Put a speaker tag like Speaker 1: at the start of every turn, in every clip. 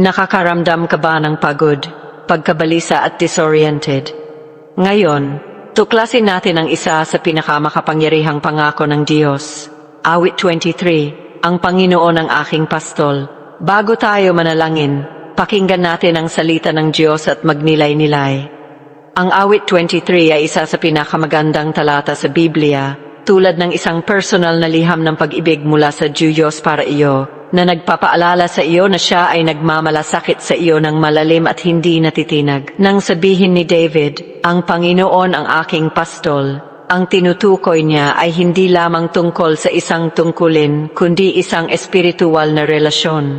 Speaker 1: Nakakaramdam ka ba ng pagod, pagkabalisa at disoriented? Ngayon, tuklasin natin ang isa sa pinakamakapangyarihang pangako ng Diyos. Awit 23, Ang Panginoon ang aking pastol. Bago tayo manalangin, pakinggan natin ang salita ng Diyos at magnilay-nilay. Ang awit 23 ay isa sa pinakamagandang talata sa Biblia, tulad ng isang personal na liham ng pag-ibig mula sa Diyos para iyo, na nagpapaalala sa iyo na siya ay nagmamalasakit sa iyo ng malalim at hindi natitinag. Nang sabihin ni David, ang Panginoon ang aking pastol, ang tinutukoy niya ay hindi lamang tungkol sa isang tungkulin, kundi isang espiritual na relasyon.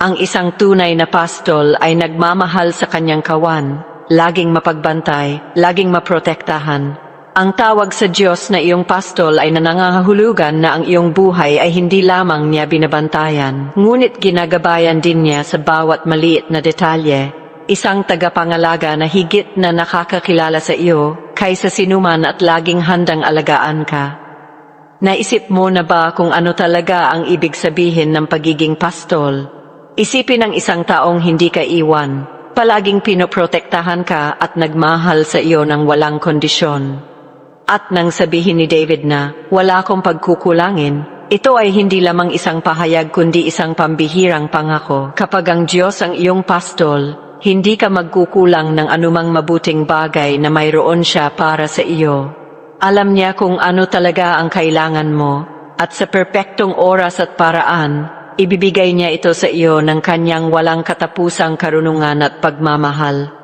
Speaker 1: Ang isang tunay na pastol ay nagmamahal sa kanyang kawan, laging mapagbantay, laging maprotektahan. Ang tawag sa Diyos na iyong pastol ay nanangahulugan na ang iyong buhay ay hindi lamang niya binabantayan, ngunit ginagabayan din niya sa bawat maliit na detalye. Isang tagapangalaga na higit na nakakakilala sa iyo kaysa sinuman at laging handang alagaan ka. Naisip mo na ba kung ano talaga ang ibig sabihin ng pagiging pastol? Isipin ang isang taong hindi ka iwan, palaging pinoprotektahan ka at nagmahal sa iyo ng walang kondisyon. At nang sabihin ni David na, wala akong pagkukulangin, ito ay hindi lamang isang pahayag kundi isang pambihirang pangako. Kapag ang Diyos ang iyong pastol, hindi ka magkukulang ng anumang mabuting bagay na mayroon siya para sa iyo. Alam niya kung ano talaga ang kailangan mo, at sa perpektong oras at paraan, ibibigay niya ito sa iyo ng kanyang walang katapusang karunungan at pagmamahal.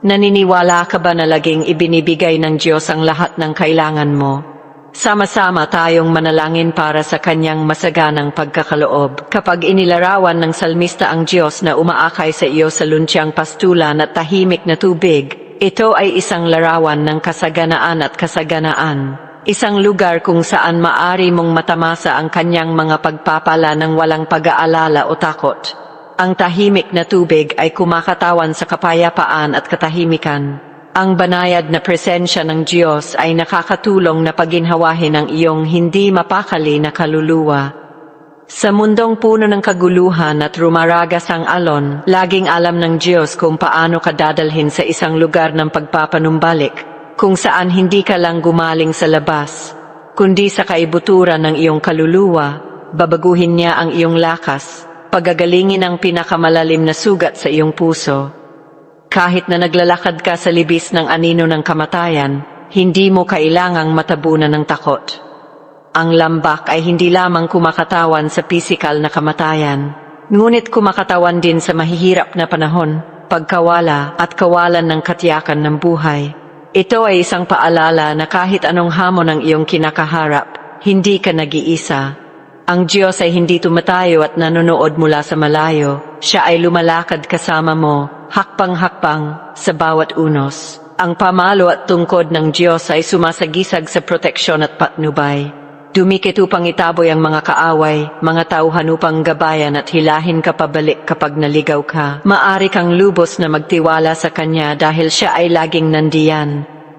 Speaker 1: Naniniwala ka ba na laging ibinibigay ng Diyos ang lahat ng kailangan mo? Sama-sama tayong manalangin para sa kanyang masaganang pagkakaloob. Kapag inilarawan ng salmista ang Diyos na umaakay sa iyo sa luntiang pastulan at tahimik na tubig, ito ay isang larawan ng kasaganaan at kasaganaan. Isang lugar kung saan maari mong matamasa ang kanyang mga pagpapala ng walang pag-aalala o takot. Ang tahimik na tubig ay kumakatawan sa kapayapaan at katahimikan. Ang banayad na presensya ng Diyos ay nakakatulong na paginhawahin ang iyong hindi mapakali na kaluluwa. Sa mundong puno ng kaguluhan at rumaragas ang alon, laging alam ng Diyos kung paano ka dadalhin sa isang lugar ng pagpapanumbalik, kung saan hindi ka lang gumaling sa labas, kundi sa kaibuturan ng iyong kaluluwa, babaguhin niya ang iyong lakas, pagagalingin ang pinakamalalim na sugat sa iyong puso. Kahit na naglalakad ka sa libis ng anino ng kamatayan, hindi mo kailangang matabunan ng takot. Ang lambak ay hindi lamang kumakatawan sa pisikal na kamatayan, ngunit kumakatawan din sa mahihirap na panahon, pagkawala at kawalan ng katiyakan ng buhay. Ito ay isang paalala na kahit anong hamon ang iyong kinakaharap, hindi ka nag-iisa. Ang Diyos ay hindi tumatayo at nanonood mula sa malayo. Siya ay lumalakad kasama mo, hakpang-hakpang, sa bawat unos. Ang pamalo at tungkod ng Diyos ay sumasagisag sa proteksyon at patnubay. Dumikit upang itaboy ang mga kaaway, mga tauhan upang gabayan at hilahin ka pabalik kapag naligaw ka. Maari kang lubos na magtiwala sa Kanya dahil Siya ay laging nandiyan.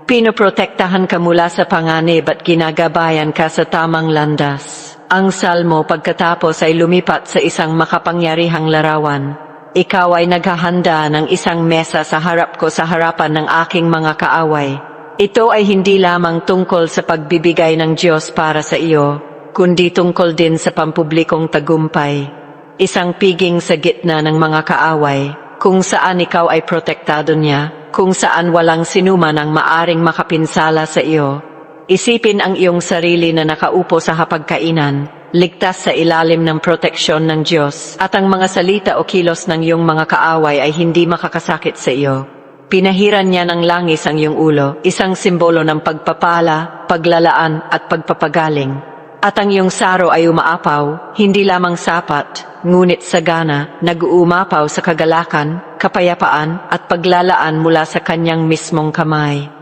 Speaker 1: Pinoprotektahan ka mula sa panganib at ginagabayan ka sa tamang landas. Ang salmo pagkatapos ay lumipat sa isang makapangyarihang larawan. Ikaw ay naghahanda ng isang mesa sa harap ko sa harapan ng aking mga kaaway. Ito ay hindi lamang tungkol sa pagbibigay ng Diyos para sa iyo, kundi tungkol din sa pampublikong tagumpay. Isang piging sa gitna ng mga kaaway, kung saan ikaw ay protektado niya, kung saan walang sinuman ang maaring makapinsala sa iyo. Isipin ang iyong sarili na nakaupo sa hapagkainan, ligtas sa ilalim ng proteksyon ng Diyos, at ang mga salita o kilos ng iyong mga kaaway ay hindi makakasakit sa iyo. Pinahiran niya ng langis ang iyong ulo, isang simbolo ng pagpapala, paglalaan at pagpapagaling. At ang iyong saro ay umaapaw, hindi lamang sapat, ngunit sagana, nag-uumapaw sa kagalakan, kapayapaan at paglalaan mula sa kanyang mismong kamay.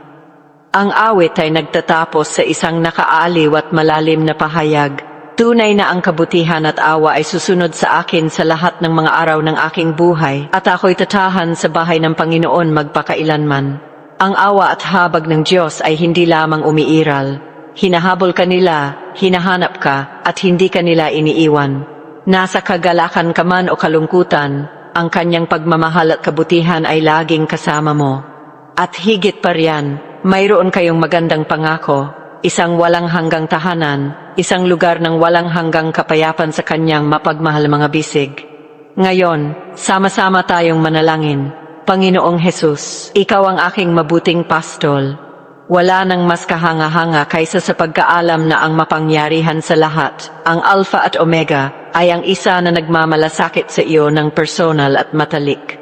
Speaker 1: Ang awit ay nagtatapos sa isang nakaaliw at malalim na pahayag. Tunay na ang kabutihan at awa ay susunod sa akin sa lahat ng mga araw ng aking buhay at ako'y tatahan sa bahay ng Panginoon magpakailanman. Ang awa at habag ng Diyos ay hindi lamang umiiral. Hinahabol ka nila, hinahanap ka, at hindi ka nila iniiwan. Nasa kagalakan ka man o kalungkutan, ang kanyang pagmamahal at kabutihan ay laging kasama mo. At higit pa riyan, mayroon kayong magandang pangako, isang walang hanggang tahanan, isang lugar ng walang hanggang kapayapan sa kanyang mapagmahal mga bisig. Ngayon, sama-sama tayong manalangin. Panginoong Hesus, Ikaw ang aking mabuting pastol. Wala nang mas kahanga-hanga kaysa sa pagkaalam na ang mapangyarihan sa lahat, ang Alpha at Omega, ay ang isa na nagmamalasakit sa iyo ng personal at matalik.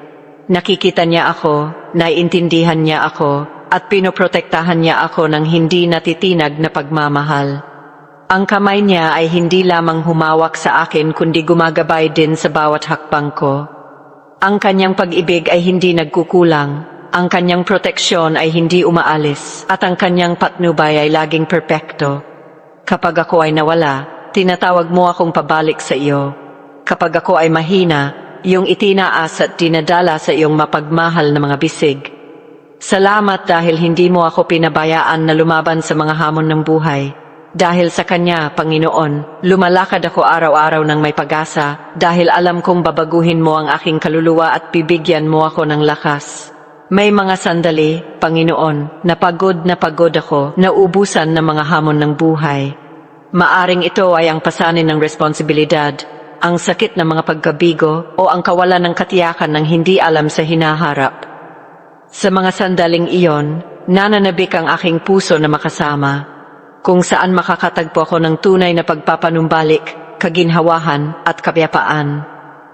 Speaker 1: Nakikita niya ako, naiintindihan niya ako, at pinoprotektahan niya ako ng hindi natitinag na pagmamahal. Ang kamay niya ay hindi lamang humawak sa akin kundi gumagabay din sa bawat hakbang ko. Ang kanyang pag-ibig ay hindi nagkukulang, ang kanyang proteksyon ay hindi umaalis, at ang kanyang patnubay ay laging perpekto. Kapag ako ay nawala, tinatawag mo akong pabalik sa iyo. Kapag ako ay mahina, iyong itinaas at dinadala sa iyong mapagmahal na mga bisig. Salamat dahil hindi mo ako pinabayaan na lumaban sa mga hamon ng buhay. Dahil sa Kanya, Panginoon, lumalakad ako araw-araw ng may pag-asa dahil alam kong babaguhin mo ang aking kaluluwa at bibigyan mo ako ng lakas. May mga sandali, Panginoon, na pagod na pagod ako, naubusan ng mga hamon ng buhay. Maaring ito ay ang pasanin ng responsibilidad, ang sakit ng mga pagkabigo o ang kawalan ng katiyakan ng hindi alam sa hinaharap. Sa mga sandaling iyon, nananabik ang aking puso na makasama, kung saan makakatagpo ako ng tunay na pagpapanumbalik, kaginhawahan at kapayapaan.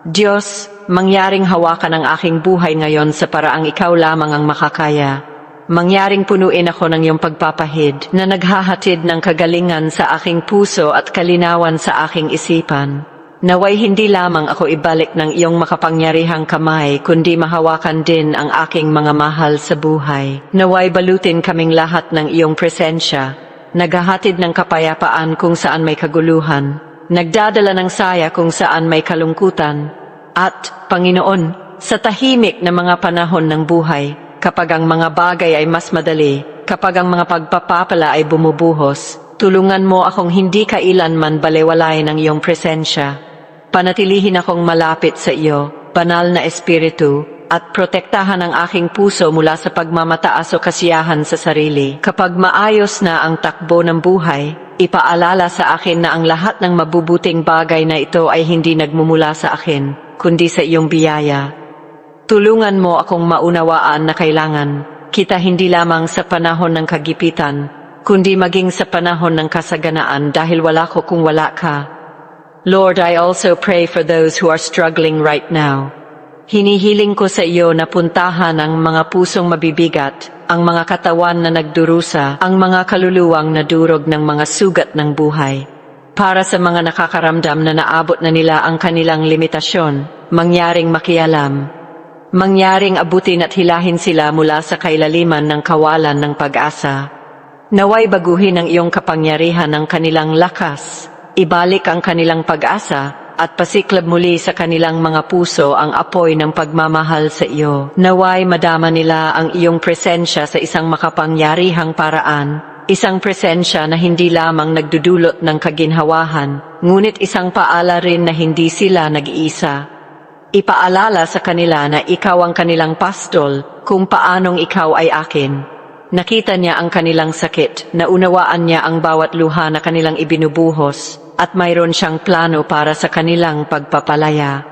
Speaker 1: Diyos, mangyaring hawakan ang aking buhay ngayon sa paraang ikaw lamang ang makakaya. Mangyaring punuin ako ng iyong pagpapahid na naghahatid ng kagalingan sa aking puso at kalinawan sa aking isipan. Naway hindi lamang ako ibalik ng iyong makapangyarihang kamay, kundi mahawakan din ang aking mga mahal sa buhay. Naway balutin kaming lahat ng iyong presensya, naghahatid ng kapayapaan kung saan may kaguluhan, nagdadala ng saya kung saan may kalungkutan, at, Panginoon, sa tahimik na mga panahon ng buhay, kapag ang mga bagay ay mas madali, kapag ang mga pagpapapala ay bumubuhos, tulungan mo akong hindi kailanman balewalay ng iyong presensya. Panatilihin akong malapit sa iyo, banal na espiritu, at protektahan ang aking puso mula sa pagmamataas o kasiyahan sa sarili. Kapag maayos na ang takbo ng buhay, ipaalala sa akin na ang lahat ng mabubuting bagay na ito ay hindi nagmumula sa akin, kundi sa iyong biyaya. Tulungan mo akong maunawaan na kailangan kita hindi lamang sa panahon ng kagipitan, kundi maging sa panahon ng kasaganaan dahil wala ko kung wala ka. Lord, I also pray for those who are struggling right now. Hinihiling ko sa iyo na puntahan ang mga pusong mabibigat, ang mga katawan na nagdurusa, ang mga kaluluwang nadurog ng mga sugat ng buhay. Para sa mga nakakaramdam na naabot na nila ang kanilang limitasyon, mangyaring makialam. Mangyaring abutin at hilahin sila mula sa kailaliman ng kawalan ng pag-asa. Naway baguhin ang iyong kapangyarihan ng kanilang lakas, ibalik ang kanilang pag-asa, at pasiklab muli sa kanilang mga puso ang apoy ng pagmamahal sa iyo. Naway madama nila ang iyong presensya sa isang makapangyarihang paraan, isang presensya na hindi lamang nagdudulot ng kaginhawahan, ngunit isang paala rin na hindi sila nag-iisa. Ipaalala sa kanila na ikaw ang kanilang pastol kung paanong ikaw ay akin. Nakita niya ang kanilang sakit, naunawaan niya ang bawat luha na kanilang ibinubuhos, at mayroon siyang plano para sa kanilang pagpapalaya.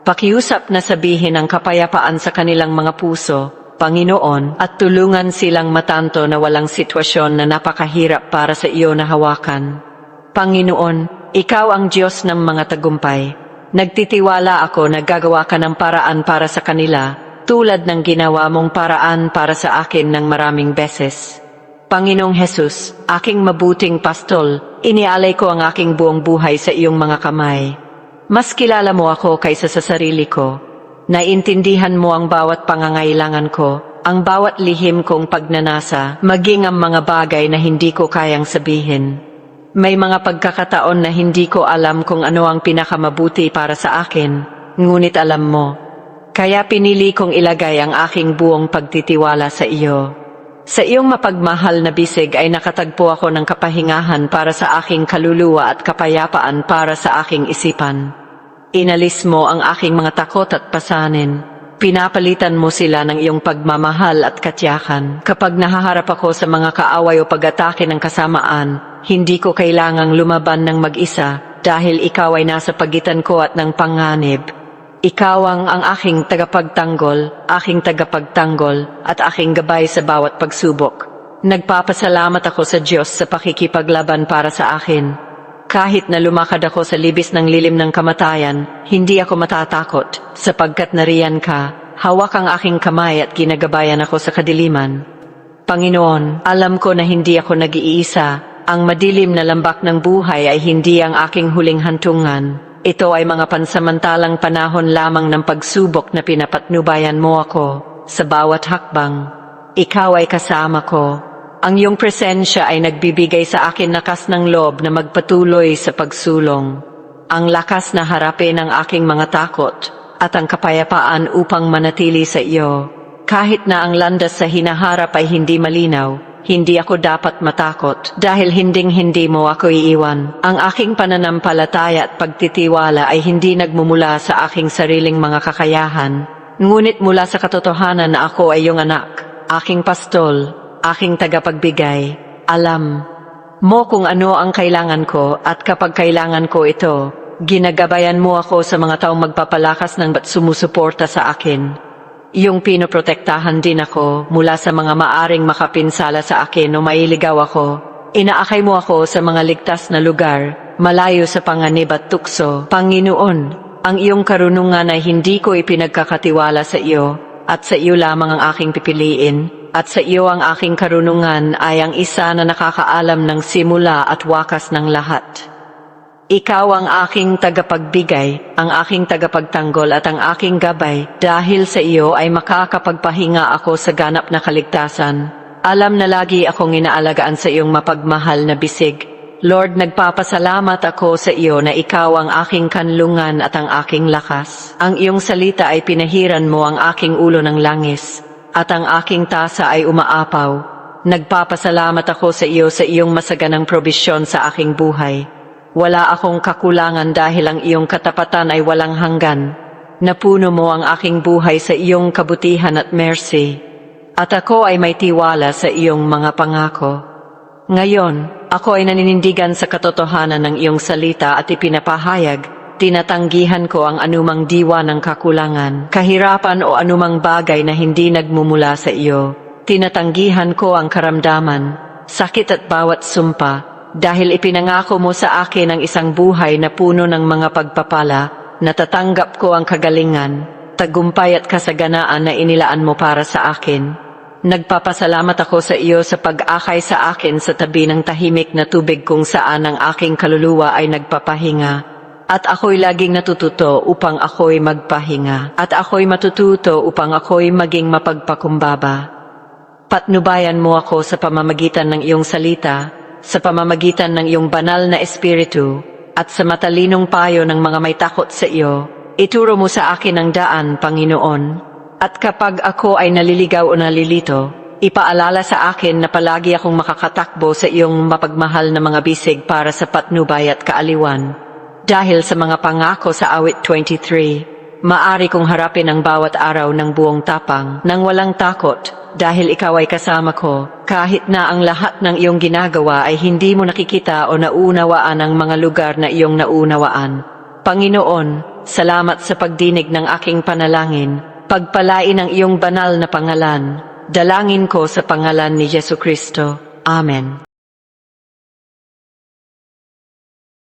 Speaker 1: Pakiusap na sabihin ang kapayapaan sa kanilang mga puso, Panginoon, at tulungan silang matanto na walang sitwasyon na napakahirap para sa iyo na hawakan. Panginoon, Ikaw ang Diyos ng mga tagumpay. Nagtitiwala ako na gagawa ka ng paraan para sa kanila, tulad ng ginawa mong paraan para sa akin ng maraming beses. Panginoong Hesus, aking mabuting pastol, inialay ko ang aking buong buhay sa iyong mga kamay. Mas kilala mo ako kaysa sa sarili ko. Naintindihan mo ang bawat pangangailangan ko, ang bawat lihim kong pagnanasa, maging ang mga bagay na hindi ko kayang sabihin. May mga pagkakataon na hindi ko alam kung ano ang pinakamabuti para sa akin, ngunit alam mo. Kaya pinili kong ilagay ang aking buong pagtitiwala sa iyo. Sa iyong mapagmahal na bisig ay nakatagpo ako ng kapahingahan para sa aking kaluluwa at kapayapaan para sa aking isipan. Inalis mo ang aking mga takot at pasanin. Pinapalitan mo sila ng iyong pagmamahal at katyakan. Kapag nahaharap ako sa mga kaaway o pag-atake ng kasamaan, hindi ko kailangang lumaban ng mag-isa dahil ikaw ay nasa pagitan ko at ng panganib. Ikaw ang, ang aking tagapagtanggol, aking tagapagtanggol, at aking gabay sa bawat pagsubok. Nagpapasalamat ako sa Diyos sa pakikipaglaban para sa akin. Kahit na lumakad ako sa libis ng lilim ng kamatayan, hindi ako matatakot, sapagkat nariyan ka, hawak ang aking kamay at ginagabayan ako sa kadiliman. Panginoon, alam ko na hindi ako nag-iisa. Ang madilim na lambak ng buhay ay hindi ang aking huling hantungan. Ito ay mga pansamantalang panahon lamang ng pagsubok na pinapatnubayan mo ako sa bawat hakbang. Ikaw ay kasama ko. Ang iyong presensya ay nagbibigay sa akin lakas ng loob na magpatuloy sa pagsulong. Ang lakas na harapin ang aking mga takot at ang kapayapaan upang manatili sa iyo. Kahit na ang landas sa hinaharap ay hindi malinaw, hindi ako dapat matakot dahil hinding-hindi mo ako iiwan. Ang aking pananampalataya at pagtitiwala ay hindi nagmumula sa aking sariling mga kakayahan, ngunit mula sa katotohanan na ako ay iyong anak, aking pastol, aking tagapagbigay. Alam mo kung ano ang kailangan ko at kapag kailangan ko ito, ginagabayan mo ako sa mga taong magpapalakas ng ba't sumusuporta sa akin. Iyong pinoprotektahan din ako mula sa mga maaring makapinsala sa akin o mailigaw ako. Inaakay mo ako sa mga ligtas na lugar, malayo sa panganib at tukso. Panginoon, ang iyong karunungan ay hindi ko ipinagkakatiwala sa iyo, at sa iyo lamang ang aking pipiliin, at sa iyo ang aking karunungan ay ang isa na nakakaalam ng simula at wakas ng lahat. Ikaw ang aking tagapagbigay, ang aking tagapagtanggol at ang aking gabay. Dahil sa iyo ay makakapagpahinga ako sa ganap na kaligtasan. Alam na lagi akong inaalagaan sa iyong mapagmahal na bisig. Lord, nagpapasalamat ako sa iyo na ikaw ang aking kanlungan at ang aking lakas. Ang iyong salita ay pinahiran mo ang aking ulo ng langis, at ang aking tasa ay umaapaw. Nagpapasalamat ako sa iyo sa iyong masaganang probisyon sa aking buhay. Wala akong kakulangan dahil ang iyong katapatan ay walang hanggan. Napuno mo ang aking buhay sa iyong kabutihan at mercy. At ako ay may tiwala sa iyong mga pangako. Ngayon, ako ay naninindigan sa katotohanan ng iyong salita at ipinapahayag, tinatanggihan ko ang anumang diwa ng kakulangan, kahirapan o anumang bagay na hindi nagmumula sa iyo. Tinatanggihan ko ang karamdaman, sakit at bawat sumpa, dahil ipinangako mo sa akin ang isang buhay na puno ng mga pagpapala, natatanggap ko ang kagalingan, tagumpay at kasaganaan na inilaan mo para sa akin. Nagpapasalamat ako sa iyo sa pag-akay sa akin sa tabi ng tahimik na tubig kung saan ang aking kaluluwa ay nagpapahinga. At ako'y laging natututo upang ako'y magpahinga. At ako'y matututo upang ako'y maging mapagpakumbaba. Patnubayan mo ako sa pamamagitan ng iyong salita, sa pamamagitan ng iyong banal na espiritu, at sa matalinong payo ng mga may takot sa iyo. Ituro mo sa akin ang daan, Panginoon. At kapag ako ay naliligaw o nalilito, ipaalala sa akin na palagi akong makakatakbo sa iyong mapagmahal na mga bisig para sa patnubay at kaaliwan. Dahil sa mga pangako sa awit 23, maari kong harapin ang bawat araw ng buong tapang nang walang takot dahil ikaw ay kasama ko, kahit na ang lahat ng iyong ginagawa ay hindi mo nakikita o naunawaan ang mga lugar na iyong naunawaan. Panginoon, salamat sa pagdinig ng aking panalangin. Pagpalain ang iyong banal na pangalan. Dalangin ko sa pangalan ni Yesu Kristo. Amen.